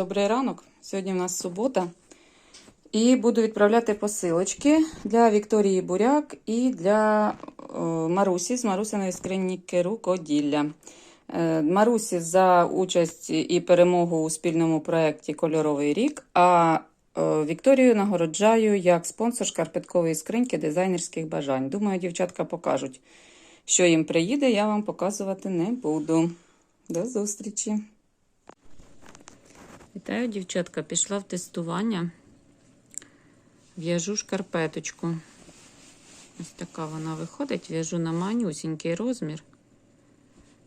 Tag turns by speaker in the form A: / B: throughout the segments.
A: Добрий ранок. Сьогодні в нас субота. І буду відправляти посилочки для Вікторії Буряк і для е, Марусі з Марусиної скриніки рукоділля. Е, Марусі за участь і перемогу у спільному проєкті Кольоровий рік. А е, Вікторію нагороджаю як спонсор шкарпеткової скриньки дизайнерських бажань. Думаю, дівчатка покажуть, що їм приїде. Я вам показувати не буду. До зустрічі! Вітаю, дівчатка. Пішла в тестування. В'яжу шкарпеточку. Ось така вона виходить. В'яжу на манюсінький розмір.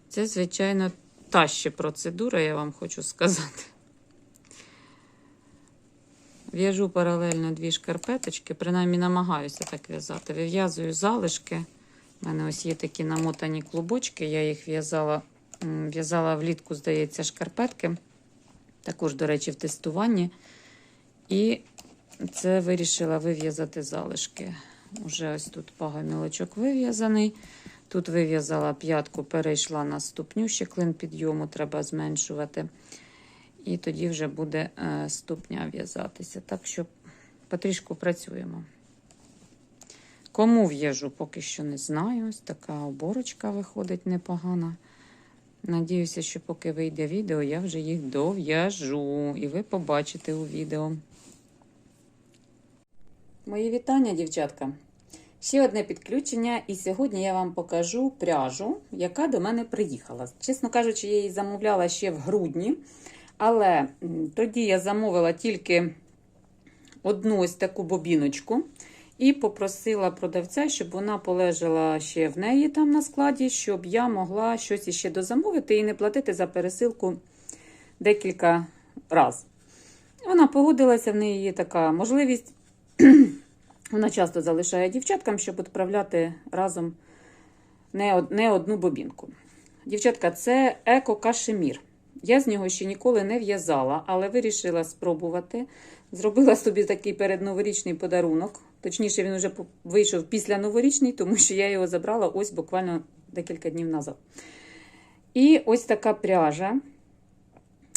A: Це, звичайно, та ще процедура, я вам хочу сказати. В'яжу паралельно дві шкарпеточки, принаймні намагаюся так в'язати. Вив'язую залишки. У мене ось є такі намотані клубочки. Я їх в'язала, в'язала влітку, здається, шкарпетки. Також, до речі, в тестуванні. І це вирішила вив'язати залишки. Уже ось тут пагамілочок вив'язаний. Тут вив'язала п'ятку, перейшла на ступню, ще клин підйому треба зменшувати. І тоді вже буде е, ступня в'язатися. Так що потрішку працюємо. Кому в'яжу, поки що не знаю. Ось така оборочка виходить непогана. Надіюся, що поки вийде відео, я вже їх дов'яжу. І ви побачите у відео. Мої вітання, дівчатка. Ще одне підключення, і сьогодні я вам покажу пряжу, яка до мене приїхала. Чесно кажучи, я її замовляла ще в грудні, але тоді я замовила тільки одну ось таку бобіночку і попросила продавця, щоб вона полежала ще в неї там на складі, щоб я могла щось іще дозамовити і не платити за пересилку декілька разів. Вона погодилася, в неї є така можливість. Вона часто залишає дівчаткам, щоб відправляти разом не, од- не одну бобінку. Дівчатка, це еко-кашемір. Я з нього ще ніколи не в'язала, але вирішила спробувати. Зробила собі такий передноворічний подарунок. Точніше, він вже вийшов після новорічний, тому що я його забрала ось буквально декілька днів назад. І ось така пряжа.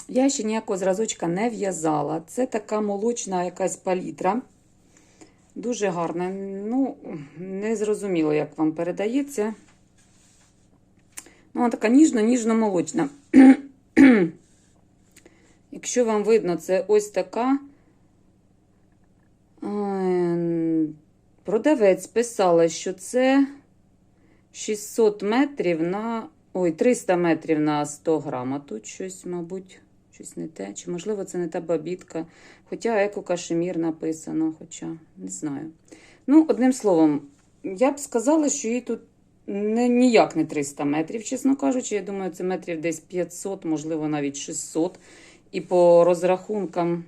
A: Я ще ніякого зразочка не в'язала. Це така молочна якась палітра. Дуже гарна. Ну, не зрозуміло, як вам передається. Ну, вона така ніжно-ніжно-молочна. Якщо вам видно, це ось така. Продавець писала, що це 600 метрів на. Ой, 300 метрів на 100 грам. А тут щось, мабуть, щось не те. Чи, можливо, це не та бабітка. Хоча еко-кашемір написано, хоча не знаю. Ну, одним словом, я б сказала, що їй тут не, ніяк не 300 метрів, чесно кажучи. Я думаю, це метрів десь 500, можливо, навіть 600. І по розрахункам,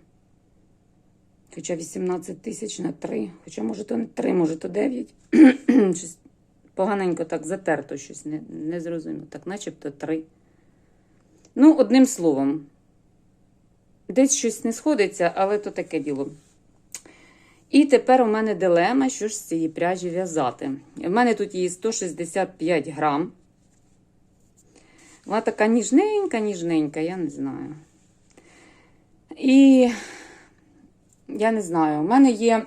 A: хоча 18 тисяч на 3, хоча, може, то не 3, може, то 9. щось поганенько так затерто щось, не, не зрозуміло. Так, начебто 3. Ну, одним словом, десь щось не сходиться, але то таке діло. І тепер у мене дилема, що ж з цієї пряжі в'язати. У мене тут її 165 грам. Вона така ніжненька, ніжненька, я не знаю. І я не знаю, у мене є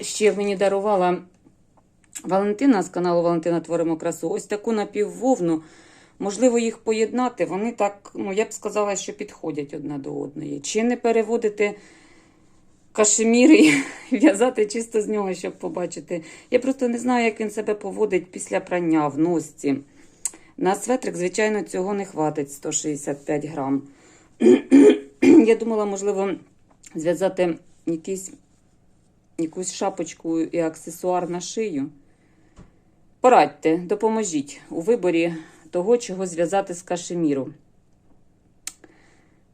A: ще мені дарувала Валентина з каналу Валентина Творимо красу. Ось таку напіввовну. Можливо, їх поєднати. Вони так, ну, я б сказала, що підходять одна до одної. Чи не переводити кашемір і в'язати чисто з нього, щоб побачити. Я просто не знаю, як він себе поводить після прання в носці. На светрик, звичайно, цього не хватить 165 грам. Я думала, можливо, зв'язати якийсь, якусь шапочку і аксесуар на шию. Порадьте, допоможіть у виборі того, чого зв'язати з кашеміру.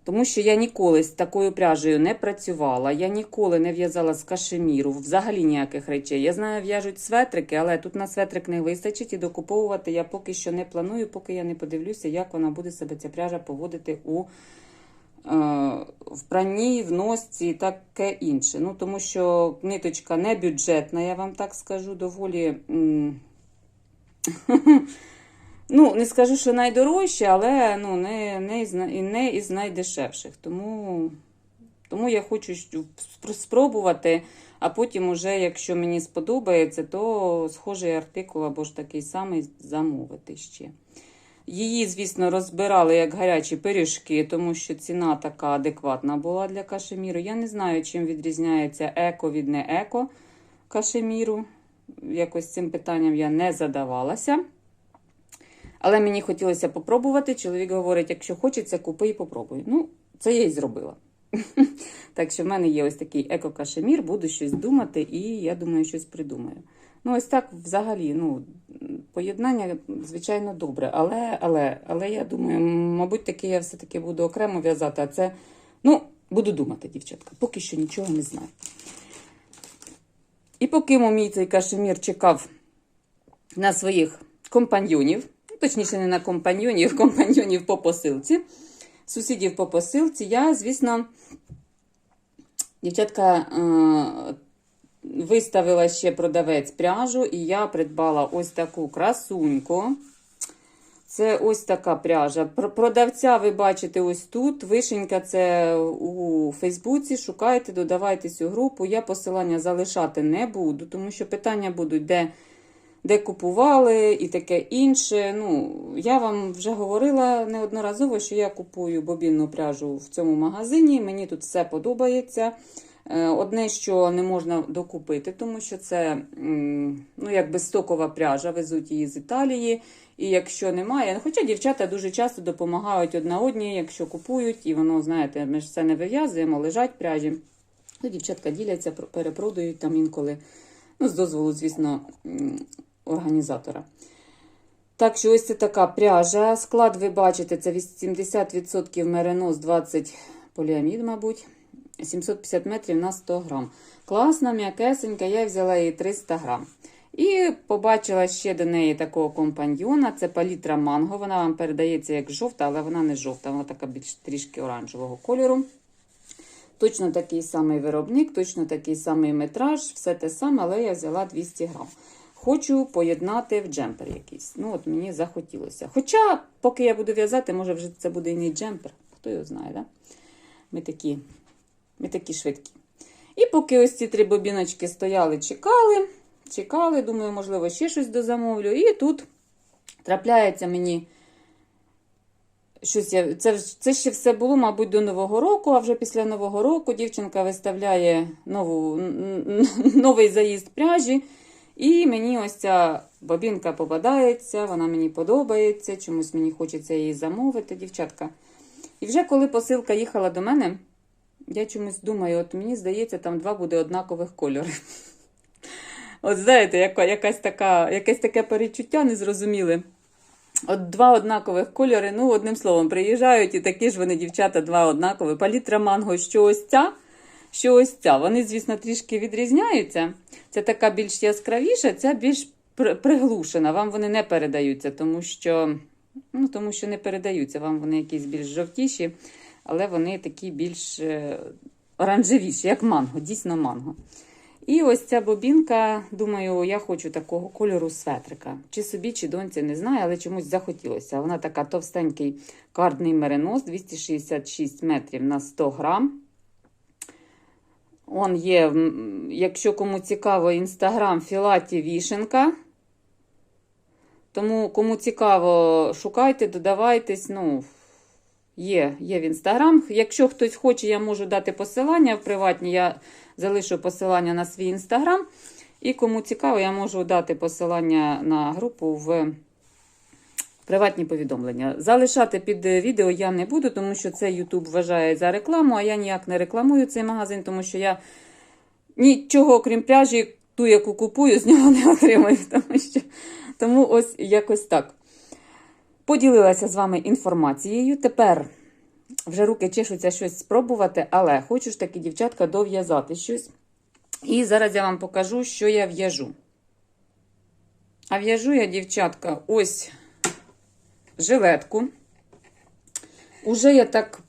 A: Тому що я ніколи з такою пряжею не працювала, я ніколи не в'язала з кашеміру, взагалі ніяких речей. Я знаю, в'яжуть светрики, але тут на светрик не вистачить і докуповувати я поки що не планую, поки я не подивлюся, як вона буде себе ця пряжа поводити у е, в пранні, в носці і таке інше. Ну, тому що ниточка не бюджетна, я вам так скажу, доволі. Ну, не скажу, що найдорожче, але ну, не, не, із, не із найдешевших. Тому Тому я хочу спробувати, а потім, уже, якщо мені сподобається, то схожий артикул або ж такий самий замовити ще. Її, звісно, розбирали як гарячі пиріжки, тому що ціна така адекватна була для кашеміру. Я не знаю, чим відрізняється еко від не еко кашеміру. Якось цим питанням я не задавалася. Але мені хотілося попробувати. Чоловік говорить, якщо хочеться, купи і попробуй. Ну, це я і зробила. Так що в мене є ось такий еко-кашемір, буду щось думати, і я думаю, щось придумаю. Ну, ось так взагалі, ну, поєднання, звичайно, добре. Але, але, але я думаю, мабуть, таки я все-таки буду окремо в'язати, а це, ну, буду думати, дівчатка. Поки що нічого не знаю. І поки мій цей кашемір чекав на своїх компаньйонів, точніше, не на компаньйонів, компаньйонів по посилці, сусідів по посилці, я, звісно, дівчатка е, виставила ще продавець пряжу, і я придбала ось таку красуньку. Це ось така пряжа. Продавця ви бачите ось тут. Вишенька це у Фейсбуці. Шукайте, додавайте цю групу. Я посилання залишати не буду, тому що питання будуть, де, де купували і таке інше. Ну, я вам вже говорила неодноразово, що я купую бобінну пряжу в цьому магазині. Мені тут все подобається. Е, Одне, що не можна докупити, тому що це ну, якби стокова пряжа, везуть її з Італії. І якщо немає, ну, хоча дівчата дуже часто допомагають одна одній, якщо купують, і воно, знаєте, ми ж все не вив'язуємо, лежать пряжі. То дівчатка діляться, про- перепродають там інколи, ну, з дозволу, звісно, організатора. Так що ось це така пряжа. Склад ви бачите, це 80% меринос, 20 поліамід, мабуть. 750 метрів на 100 грам. Класна, м'якесенька, я взяла її 300 грам. І побачила ще до неї такого компаньйона. Це палітра манго. Вона вам передається як жовта, але вона не жовта, вона така більш трішки оранжевого кольору. Точно такий самий виробник, точно такий самий метраж, все те саме, але я взяла 200 грам. Хочу поєднати в джемпер якийсь. Ну, от мені захотілося. Хоча, поки я буду в'язати, може вже це буде і не джемпер. Хто його знає, да? Ми такі, ми такі швидкі. І поки ось ці три бобіночки стояли, чекали, чекали, думаю, можливо, ще щось дозамовлю. І тут трапляється мені щось. Я, це, це ще все було, мабуть, до Нового року, а вже після Нового року дівчинка виставляє нову, новий заїзд пряжі. І мені ось ця бобінка попадається, вона мені подобається, чомусь мені хочеться її замовити, дівчатка. І вже коли посилка їхала до мене, я чомусь думаю, от мені здається, там два буде однакових кольори. От знаєте, яка, якась така, якесь таке перечуття незрозуміле. От два однакових кольори, ну, одним словом, приїжджають і такі ж вони, дівчата, два однакові. Палітра манго, що ось ця, що ось ця. Вони, звісно, трішки відрізняються. Це така більш яскравіша, ця більш приглушена. Вам вони не передаються, тому що, ну, тому що не передаються. Вам вони якісь більш жовтіші, але вони такі більш е, оранжевіші, як манго, дійсно манго. І ось ця бобінка, думаю, я хочу такого кольору светрика. Чи собі, чи доньці, не знаю, але чомусь захотілося. Вона така товстенький кардний меринос, 266 метрів на 100 грам. Он є, якщо кому цікаво, інстаграм Філаті Вішенка. Тому, кому цікаво, шукайте, додавайтесь. Ну, є, є в інстаграм. Якщо хтось хоче, я можу дати посилання в приватні. Я залишу посилання на свій інстаграм. І кому цікаво, я можу дати посилання на групу в приватні повідомлення. Залишати під відео я не буду, тому що це YouTube вважає за рекламу, а я ніяк не рекламую цей магазин, тому що я нічого, окрім пряжі, ту, яку купую, з нього не отримую. Тому, що... тому ось якось так. Поділилася з вами інформацією. Тепер вже руки чешуться щось спробувати, але хочу ж таки, дівчатка, дов'язати щось. І зараз я вам покажу, що я в'яжу. А в'яжу я, дівчатка, ось жилетку. Уже я так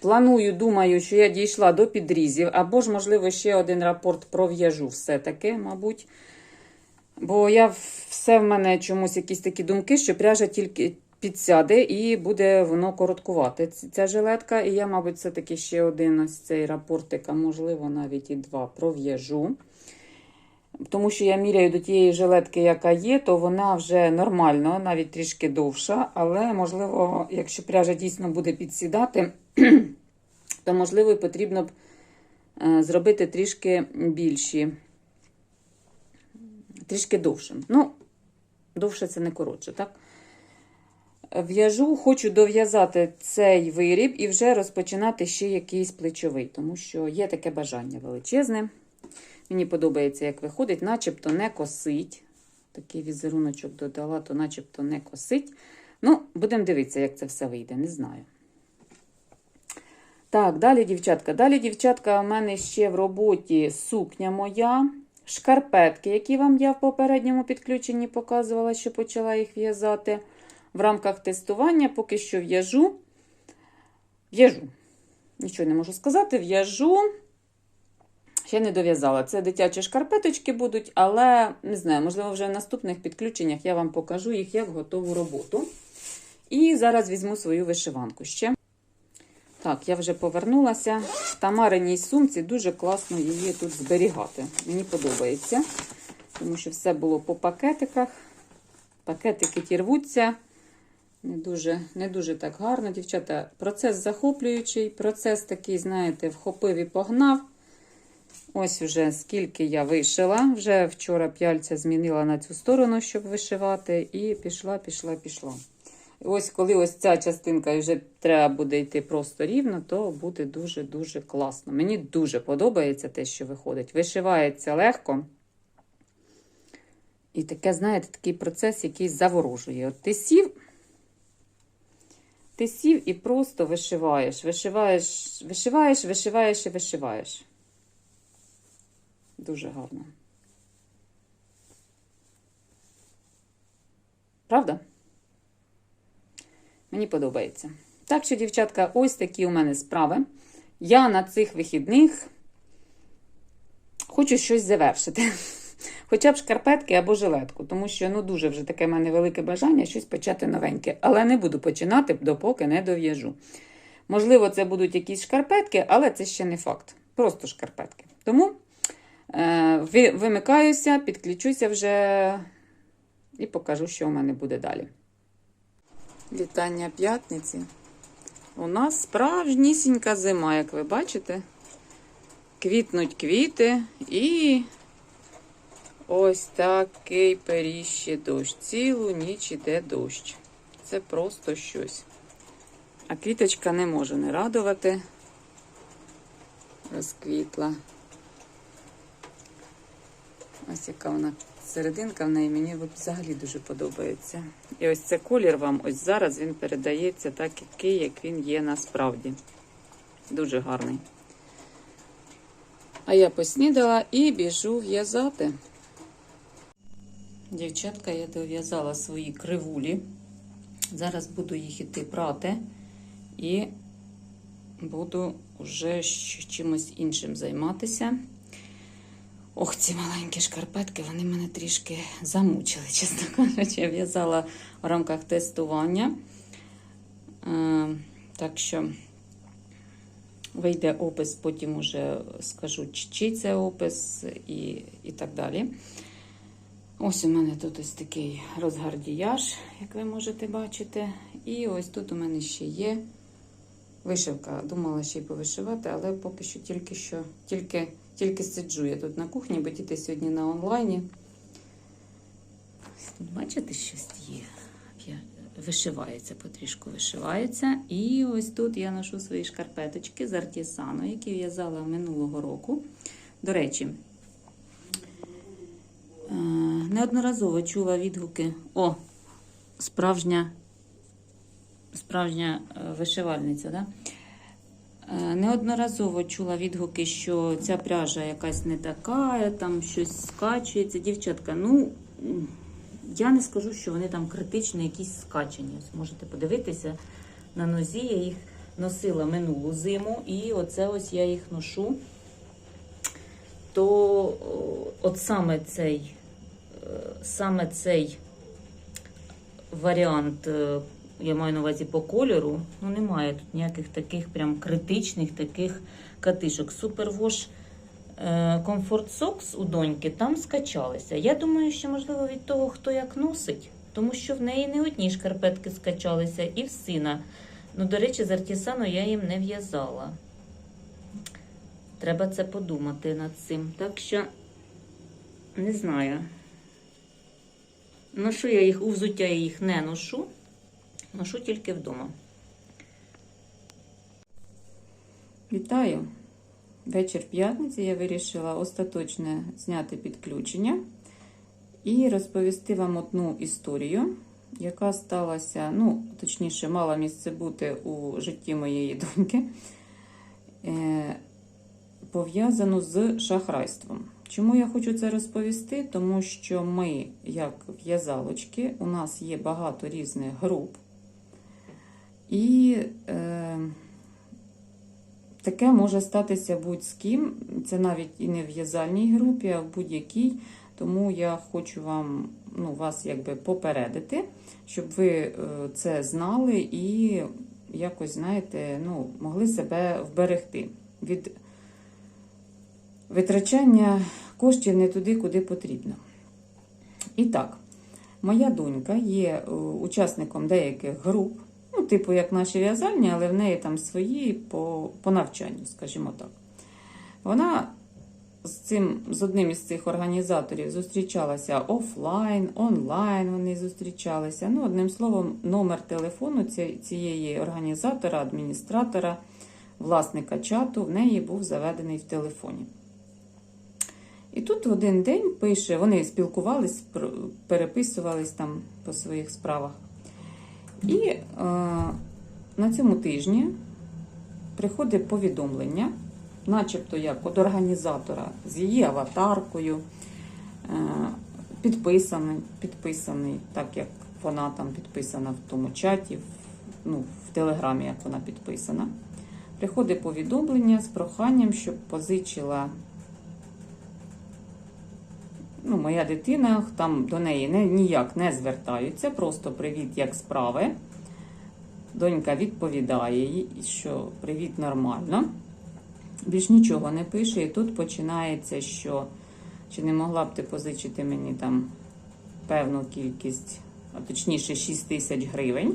A: планую, думаю, що я дійшла до підрізів, або ж, можливо, ще один рапорт пров'яжу все-таки, мабуть. Бо я все в мене чомусь якісь такі думки, що пряжа тільки підсяде і буде воно короткувати. Ця жилетка. І я, мабуть, все-таки ще один ось цей рапортик, а можливо, навіть і два пров'яжу. Тому що я міряю до тієї жилетки, яка є, то вона вже нормально, навіть трішки довша. Але, можливо, якщо пряжа дійсно буде підсідати, то, можливо, потрібно б е, зробити трішки більші, трішки довшим. Ну, довше це не коротше, так? В'яжу, хочу дов'язати цей виріб і вже розпочинати ще якийсь плечовий, тому що є таке бажання величезне. Мені подобається, як виходить, начебто не косить. Такий візеруночок додала, то начебто не косить. Ну, будемо дивитися, як це все вийде, не знаю. Так, далі, дівчатка. Далі, дівчатка, у мене ще в роботі сукня моя, шкарпетки, які вам я в попередньому підключенні показувала, що почала їх в'язати. В рамках тестування поки що в'яжу. В'яжу. Нічого не можу сказати, в'яжу. Ще не дов'язала. Це дитячі шкарпеточки будуть, але не знаю, можливо, вже в наступних підключеннях я вам покажу їх як готову роботу. І зараз візьму свою вишиванку ще. Так, я вже повернулася. В Тамариній сумці дуже класно її тут зберігати. Мені подобається, тому що все було по пакетиках. Пакетики ті рвуться. Не дуже, не дуже так гарно, дівчата. Процес захоплюючий, процес такий, знаєте, вхопив і погнав. Ось вже скільки я вишила. Вже вчора п'яльця змінила на цю сторону, щоб вишивати, і пішла, пішла, пішла. Ось коли ось ця частинка вже треба буде йти просто рівно, то буде дуже-дуже класно. Мені дуже подобається те, що виходить. Вишивається легко. І таке, знаєте, такий процес, який заворожує. От ти сів, ти сів і просто вишиваєш. Вишиваєш, вишиваєш, вишиваєш і вишиваєш. Дуже гарно. Правда? Мені подобається. Так що, дівчатка, ось такі у мене справи. Я на цих вихідних хочу щось завершити. Хоча б шкарпетки або жилетку, тому що ну, дуже вже таке в мене велике бажання щось почати новеньке. Але не буду починати, допоки не дов'яжу. Можливо, це будуть якісь шкарпетки, але це ще не факт. Просто шкарпетки. Тому е, ви- вимикаюся, підключуся вже і покажу, що у мене буде далі. Вітання п'ятниці. У нас справжнісінька зима, як ви бачите. Квітнуть квіти і ось такий періще дощ. Цілу ніч іде дощ. Це просто щось. А квіточка не може не радувати. Розквітла. Ось яка вона серединка в неї мені взагалі дуже подобається. І ось це колір вам ось зараз він передається так, який, як він є насправді. Дуже гарний. А я поснідала і біжу в'язати. Дівчатка, я дов'язала свої кривулі. Зараз буду їх іти прати і буду вже чимось іншим займатися. Ох, ці маленькі шкарпетки, вони мене трішки замучили, чесно кажучи. Я в'язала в рамках тестування. Е, так що вийде опис, потім уже скажу, чи- це опис і, і так далі. Ось у мене тут ось такий розгардіяж, як ви можете бачити. І ось тут у мене ще є вишивка. Думала ще й повишивати, але поки що тільки що тільки, тільки сиджу я тут на кухні, бо діти сьогодні на онлайні. Ось Тут бачите, щось є. Вишивається, потрішку вишивається. І ось тут я ношу свої шкарпеточки з артісану, які в'язала минулого року. До речі, неодноразово чула відгуки. О, справжня, справжня е, вишивальниця, да? Е, Неодноразово чула відгуки, що ця пряжа якась не така, там щось скачується. Дівчатка, ну я не скажу, що вони там критично якісь скачені. Можете подивитися на нозі. Я їх носила минулу зиму, і оце ось я їх ношу. То от саме цей, саме цей варіант е,
B: я маю на увазі по кольору, ну немає тут ніяких таких прям критичних таких катишок. Супервош Комфорт Сокс у доньки там скачалися. Я думаю, що можливо від того, хто як носить, тому що в неї не одні шкарпетки скачалися, і в сина. Ну, до речі, з артісану я їм не в'язала. Треба це подумати над цим. Так що не знаю. Ношу я їх у взуття я їх не ношу. Ношу тільки вдома.
A: Вітаю! Вечір п'ятниці я вирішила остаточно зняти підключення і розповісти вам одну історію, яка сталася, ну, точніше, мала місце бути у житті моєї доньки, е, пов'язану з шахрайством. Чому я хочу це розповісти? Тому що ми, як в'язалочки, у нас є багато різних груп. І е, таке може статися будь-з ким. Це навіть і не в в'язальній групі, а в будь-якій. Тому я хочу вам, ну, вас якби попередити, щоб ви е, це знали і якось, знаєте, ну, могли себе вберегти від витрачання коштів не туди, куди потрібно. І так, моя донька є е, учасником деяких груп, ну, типу, як наші в'язальні, але в неї там свої по, по навчанню, скажімо так. Вона з цим, з одним із цих організаторів зустрічалася офлайн, онлайн вони зустрічалися. Ну, одним словом, номер телефону цієї організатора, адміністратора, власника чату в неї був заведений в телефоні. І тут в один день пише, вони спілкувались, переписувались там по своїх справах. І е, на цьому тижні приходить повідомлення, начебто як від організатора з її аватаркою, е, підписаний, підписаний, так як вона там підписана в тому чаті, в, ну, в телеграмі, як вона підписана. Приходить повідомлення з проханням, щоб позичила ну, моя дитина, там до неї не, ніяк не звертаються, просто привіт, як справи. Донька відповідає їй, що привіт нормально. Більш нічого не пише, і тут починається, що чи не могла б ти позичити мені там певну кількість, а точніше 6 тисяч гривень.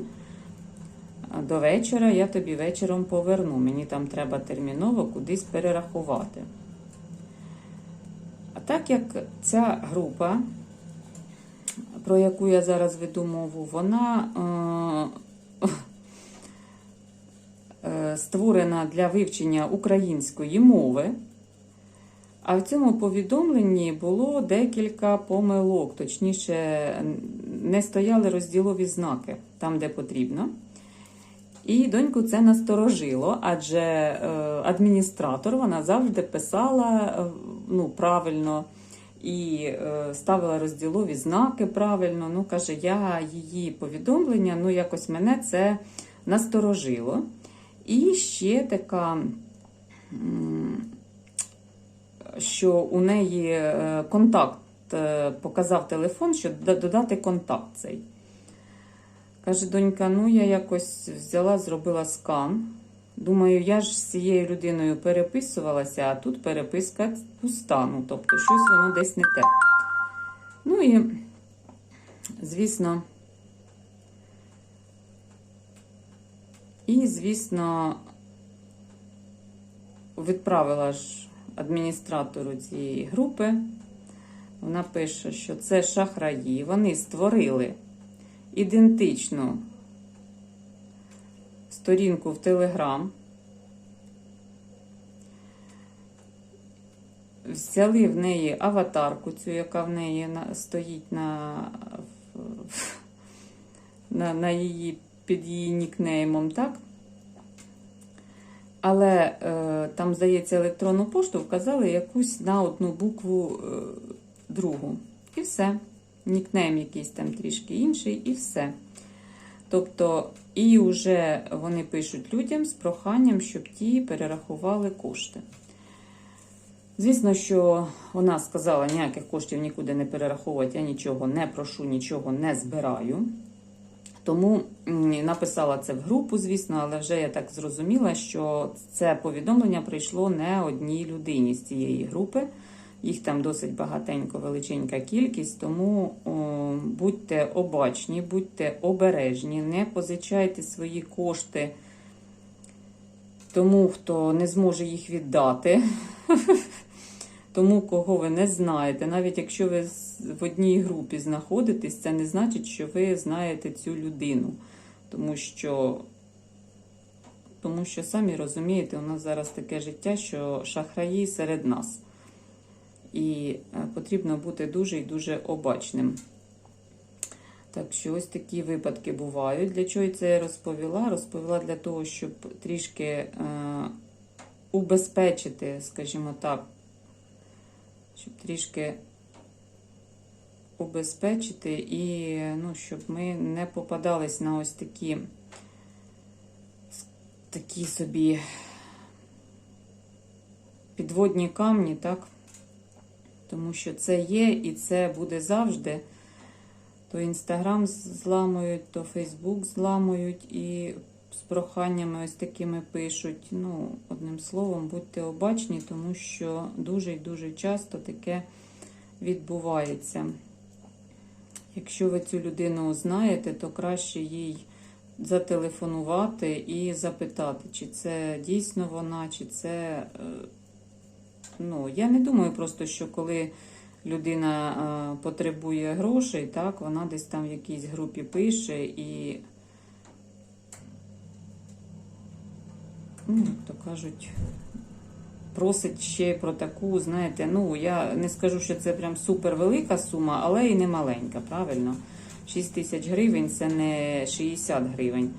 A: До вечора я тобі вечором поверну. Мені там треба терміново кудись перерахувати. А так як ця група, про яку я зараз веду мову, вона е, е, створена для вивчення української мови, а в цьому повідомленні було декілька помилок, точніше, не стояли розділові знаки там, де потрібно. І доньку це насторожило, адже е, адміністратор вона завжди писала е, ну, правильно і е, ставила розділові знаки правильно. Ну, каже, я її повідомлення, ну якось мене це насторожило. І ще така, що у неї е, контакт е, показав телефон, щоб додати контакт цей. Каже, донька, ну я якось взяла, зробила скан. Думаю, я ж з цією людиною переписувалася, а тут переписка пуста. Ну, тобто, щось воно десь не те. Ну і, звісно, і, звісно, відправила ж адміністратору цієї групи. Вона пише, що це шахраї. Вони створили ідентичну сторінку в Телеграм. Взяли в неї аватарку, цю, яка в неї стоїть на, на, на її, під її нікнеймом, так? Але е, там, здається, електронну пошту вказали якусь на одну букву е, другу. І все. Нікнейм якийсь там трішки інший, і все. Тобто, і вже вони пишуть людям з проханням, щоб ті перерахували кошти. Звісно, що вона сказала, ніяких коштів нікуди не перераховувати, я нічого не прошу, нічого не збираю. Тому написала це в групу, звісно, але вже я так зрозуміла, що це повідомлення прийшло не одній людині з цієї групи. Їх там досить багатенько, величенька кількість, тому о, будьте обачні, будьте обережні, не позичайте свої кошти тому, хто не зможе їх віддати, тому, кого ви не знаєте. Навіть якщо ви в одній групі знаходитесь, це не значить, що ви знаєте цю людину. Тому що, тому що самі розумієте, у нас зараз таке життя, що шахраї серед нас. І е, потрібно бути дуже і дуже обачним. Так що ось такі випадки бувають. Для чого я це розповіла? Розповіла для того, щоб трішки е, убезпечити, скажімо так, щоб трішки убезпечити і ну, щоб ми не попадались на ось такі, такі собі підводні камні, так? Тому що це є і це буде завжди. То Інстаграм зламують, то Фейсбук зламують і з проханнями ось такими пишуть. Ну, одним словом, будьте обачні, тому що дуже і дуже часто таке відбувається. Якщо ви цю людину знаєте, то краще їй зателефонувати і запитати, чи це дійсно вона, чи це. Ну, я не думаю просто, що коли людина е, потребує грошей, так, вона десь там в якійсь групі пише і, ну, то кажуть, просить ще про таку, знаєте, ну, я не скажу, що це прям супер велика сума, але і не маленька, правильно? 6 тисяч гривень це не 60 гривень.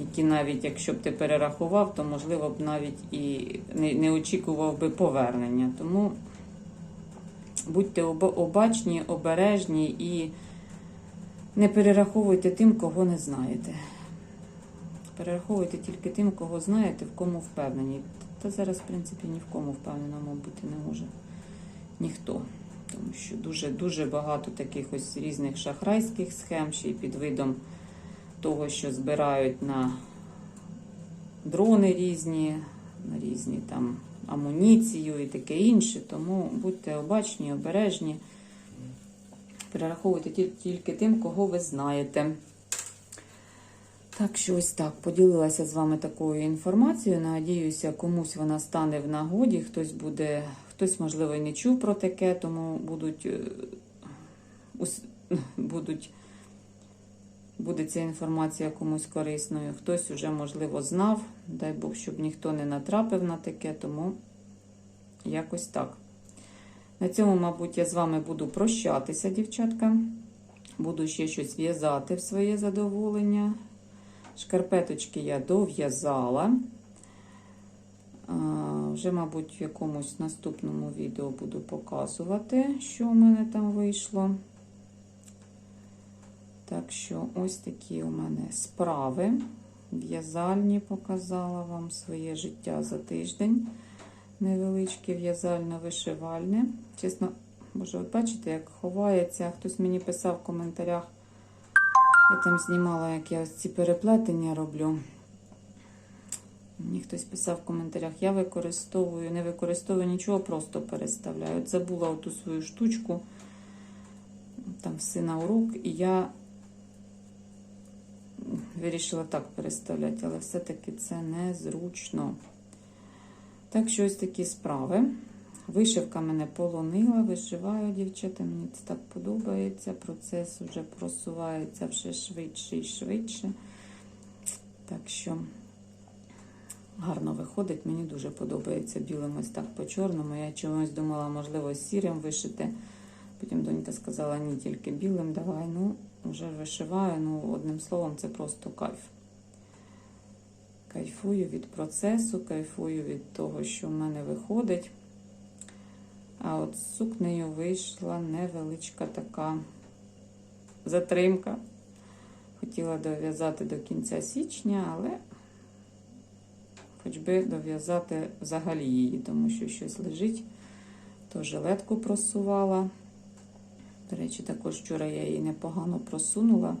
A: Які навіть якщо б ти перерахував, то можливо б навіть і не, не очікував би повернення. Тому будьте об- обачні, обережні і не перераховуйте тим, кого не знаєте. Перераховуйте тільки тим, кого знаєте, в кому впевнені. Та зараз, в принципі, ні в кому впевненому бути не може ніхто. Тому що дуже дуже багато таких ось різних шахрайських схем, ще й під видом того, що збирають на дрони різні, на різні там амуніцію і таке інше. Тому будьте обачні, обережні. Перераховуйте тільки тим, кого ви знаєте. Так що ось так, поділилася з вами такою інформацією. Надіюся, комусь вона стане в нагоді. Хтось буде, хтось, можливо, і не чув про таке, тому будуть, е, будуть, буде ця інформація комусь корисною. Хтось уже, можливо, знав. Дай Бог, щоб ніхто не натрапив на таке, тому якось так. На цьому, мабуть, я з вами буду прощатися, дівчатка. Буду ще щось в'язати в своє задоволення. Шкарпеточки я дов'язала. Вже, мабуть, в якомусь наступному відео буду показувати, що у мене там вийшло. Так що ось такі у мене справи. В'язальні показала вам своє життя за тиждень. Невеличке в'язально-вишивальне. Чесно, боже, от бачите, як ховається. Хтось мені писав в коментарях. Я там знімала, як я ось ці переплетення роблю. Мені хтось писав в коментарях, я використовую, не використовую нічого, просто переставляю. От забула оту свою штучку, там в сина урок, і я вирішила так переставляти, але все-таки це незручно. Так що ось такі справи. Вишивка мене полонила, вишиваю, дівчата, мені це так подобається. Процес вже просувається все швидше і швидше. Так що гарно виходить, мені дуже подобається білим ось так по чорному. Я чомусь думала, можливо, сірим вишити. Потім донька сказала, ні, тільки білим давай. Ну, вже вишиваю. Ну, одним словом, це просто кайф. Кайфую від процесу, кайфую від того, що в мене виходить. А от з сукнею вийшла невеличка така затримка. Хотіла дов'язати до кінця січня, але хоч би дов'язати взагалі її, тому що щось лежить. То жилетку просувала. До речі, також вчора я її непогано просунула.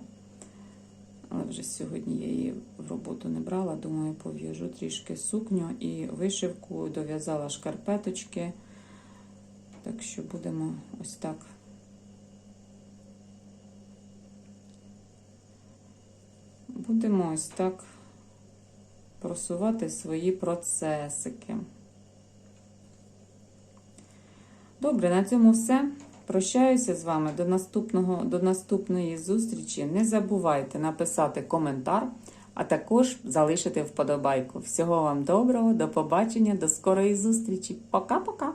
A: Але вже сьогодні я її в роботу не брала. Думаю, пов'яжу трішки сукню і вишивку, дов'язала шкарпеточки. Так що будемо ось так. Будемо ось так просувати свої процесики. Добре, на цьому все. Прощаюся з вами до наступного до наступної зустрічі. Не забувайте написати коментар, а також залишити вподобайку. Всього вам доброго, до побачення, до скорої зустрічі. Пока-пока!